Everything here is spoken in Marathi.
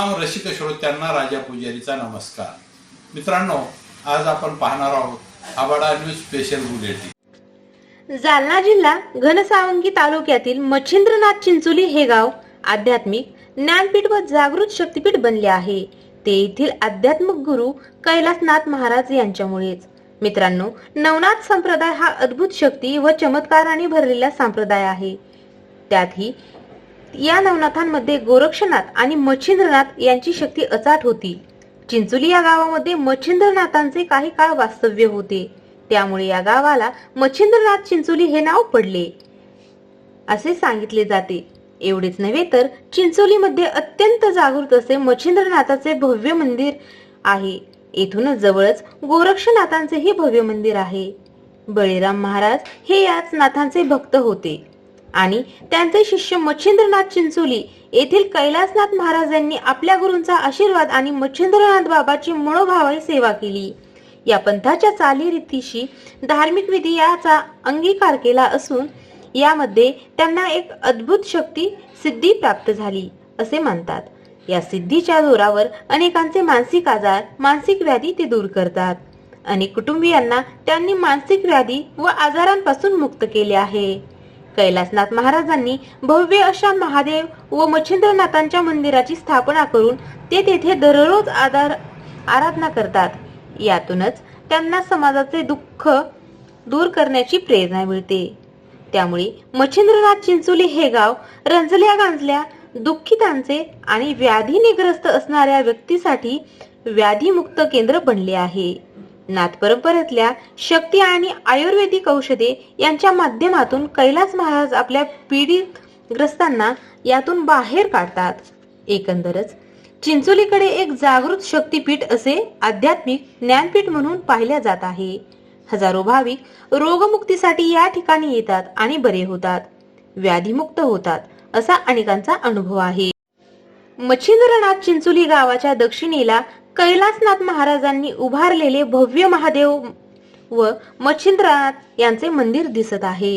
रसिक श्रोत्यांना राजा पुजारीचा नमस्कार. मित्रांनो आज आपण पाहणार आहोत आबाडा न्यूज स्पेशल बुलेटिन. जालना जिल्हा घनसावंगी तालुक्यातील मच्छिंद्रनाथ चिंचोली हे गाव आध्यात्मिक ज्ञानपीठ व जागृत शक्तीपीठ बनले आहे. ते येथील आध्यात्मिक गुरु कैलासनाथ महाराज यांच्यामुळेच. मित्रांनो नवनाथ संप्रदाय हा अद्भुत शक्ती व चमत्काराने भरलेला संप्रदाय आहे. त्यातही या नवनाथांमध्ये गोरक्षनाथ आणि मच्छिंद्रनाथ यांची शक्ती अचाट होती. चिंचोली या गावामध्ये मच्छिंद्रनाथांचे काही काळ वास्तव्य होते. त्यामुळे या गावाला मच्छिंद्रनाथ चिंचोली हे नाव पडले. असे सांगितले जाते. एवढेच नव्हे तर चिंचोलीमध्ये अत्यंत जागृत असे मच्छिंद्रनाथाचे भव्य मंदिर आहे. येथूनच जवळच गोरक्षनाथांचेही भव्य मंदिर आहे. बळीराम महाराज हे याच नाथांचे भक्त होते. आणि त्यांचे शिष्य मच्छिंद्रनाथ चिंचोली येथील कैलासनाथ महाराजांनी आपल्या गुरूंचा आशीर्वाद आणि मच्छिंद्रनाथ बाबाची मनोभावाने सेवा केली. या पंथाच्या चालीरीतीशी धार्मिक विधी याचा अंगीकार केला असून यामध्ये त्यांना एक अद्भुत शक्ती सिद्धी प्राप्त झाली असे मानतात. या सिद्धीच्या जोरावर अनेकांचे मानसिक आजार मानसिक व्याधी ते दूर करतात. अनेक कुटुंबियांना त्यांनी मानसिक व्याधी व आजारांपासून मुक्त केले आहे. कैलासनाथ महाराजांनी भव्य अशा महादेव व मच्छिंद्रनाथांच्या मंदिराची स्थापना करून ते तेथे दररोज आधार आराधना करतात. यातूनच त्यांना समाजाचे दुःख दूर करण्याची प्रेरणा मिळते. त्यामुळे मच्छिंद्रनाथ चिंचोली हे गाव रंजल्या गांजल्या दुःखितांचे आणि व्याधीने ग्रस्त असणाऱ्या व्यक्तीसाठी व्याधीमुक्त केंद्र बनले आहे. नाथ परंपरेतल्या शक्ती आणि आयुर्वेदिक औषधे यांच्या माध्यमातून कैलास महाराज आपल्या पीडित ग्रस्तांना यातून बाहेर काढतात. एकंदरच चिंचोलीकडे एक जागृत शक्तीपीठ असे आध्यात्मिक ज्ञानपीठ म्हणून पाहिल्या जात आहे. हजारो भाविक रोगमुक्तीसाठी या ठिकाणी येतात आणि बरे होतात. व्याधीमुक्त होतात असा अनेकांचा अनुभव आहे. मच्छिंद्रनाथ चिंचोली गावाच्या दक्षिणेला कैलासनाथ महाराजांनी उभारलेले भव्य महादेव व मच्छिंद्रनाथ यांचे मंदिर दिसत आहे.